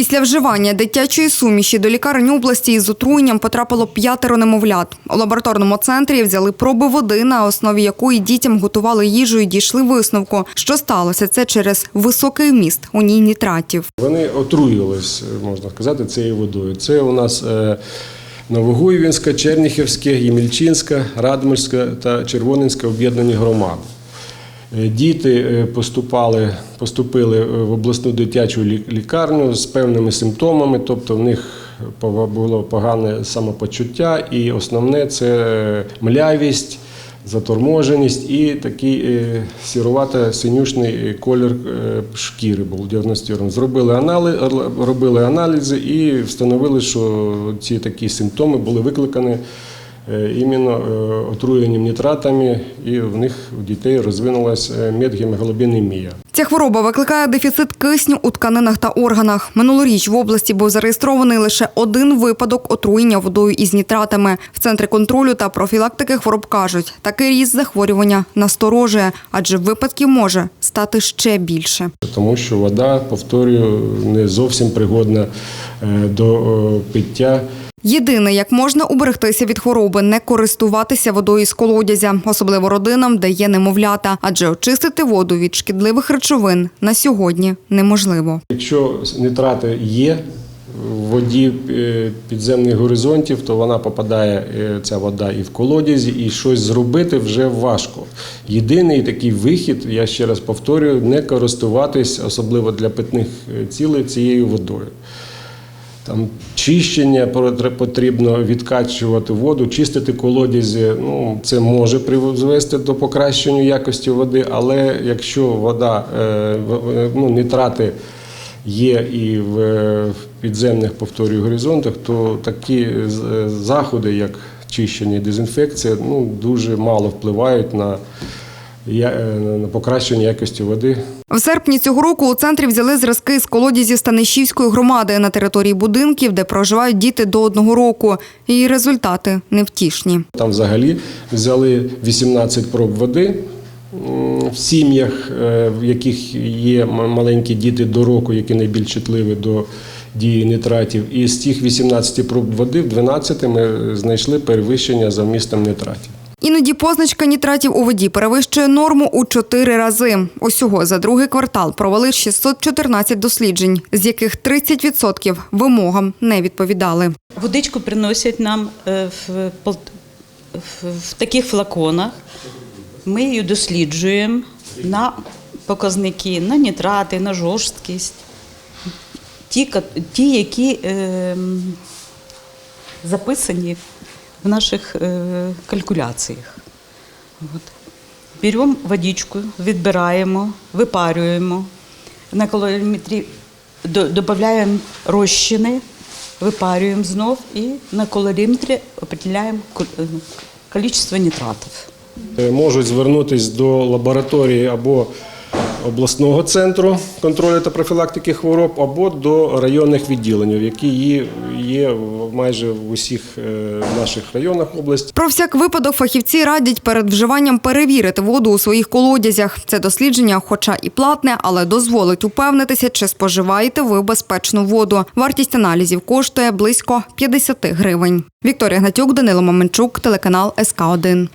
Після вживання дитячої суміші до лікарень області із отруєнням потрапило п'ятеро немовлят. У лабораторному центрі взяли проби води, на основі якої дітям готували їжу і дійшли висновку. Що сталося? Це через високий вміст у ній нітратів. Вони отруювались, можна сказати, цією водою. Це у нас е, Новогуєвінська, Черніхівська, Ємільчинська, Радмирська та Червонинська об'єднані громади. Е, Діти е, поступали, поступили в обласну дитячу лі- лікарню з певними симптомами, тобто в них було погане самопочуття, і основне це е, млявість, заторможеність і такий е, сірувато-синюшний колір е, шкіри був діагностований. Зробили анали, робили аналізи і встановили, що ці такі симптоми були викликані е, іменно е, отруєнням нітратами, і в них у дітей розвинулася е, медгемоглобінемія. Ця хвороба викликає дефіцит кисню у тканинах та органах. Минулоріч в області був зареєстрований лише один випадок отруєння водою із нітратами. В центрі контролю та профілактики хвороб кажуть, такий ріст захворювання насторожує, адже випадків може стати ще більше. Тому що вода, повторюю, не зовсім пригодна е, до е, пиття. Єдине, як можна уберегтися від хвороби, не користуватися водою з колодязя, особливо родинам, де є немовлята, адже очистити воду від шкідливих речовин на сьогодні неможливо. Якщо нитрати є в воді е, підземних горизонтів, то вона попадає е, ця вода і в колодязі, і щось зробити вже важко. Єдиний такий вихід, я ще раз повторюю, не користуватись, особливо для питних е, цілей, цією водою. Там чищення потрібно відкачувати воду, чистити колодязі. Ну, це може призвести до покращення якості води, але якщо вода, е, ну, нітрати є і в е, підземних, повторюю, горизонтах, то такі е, заходи, як чищення і дезінфекція, ну, дуже мало впливають на, е, на покращення якості води В серпні цього року у центрі взяли зразки з колодязів Станишівської громади на території будинків, де проживають діти до одного року. І результати невтішні. Там взагалі взяли 18 проб води в сім'ях, е, в яких є маленькі діти до року, які найбільш чутливі до дії нитратів. І з тих 18 проб води в 12 ми знайшли перевищення за вмістом нитратів. Іноді позначка нітратів у воді перевищує норму у чотири рази. Усього за другий квартал провели 614 досліджень, з яких 30% вимогам не відповідали. Водичку приносять нам е, в, в, таких флаконах. Ми її досліджуємо на показники, на нітрати, на жорсткість. Ті, ті які е, записані в наших е, калькуляціях. От. Беремо водичку, відбираємо, випарюємо. На калоріметрі додаємо розчини, випарюємо знов і на калоріметрі определяємо ко- е, кількість нітратів. Е, Можуть звернутися до лабораторії або обласного центру контролю та профілактики хвороб, або до районних відділень, які є, є майже в усіх е, наших районах області. Про всяк випадок фахівці радять перед вживанням перевірити воду у своїх колодязях. Це дослідження, хоча і платне, але дозволить упевнитися, чи споживаєте ви безпечну воду. Вартість аналізів коштує близько 50 гривень. Вікторія Гнатюк, Данило Маменчук, телеканал СК 1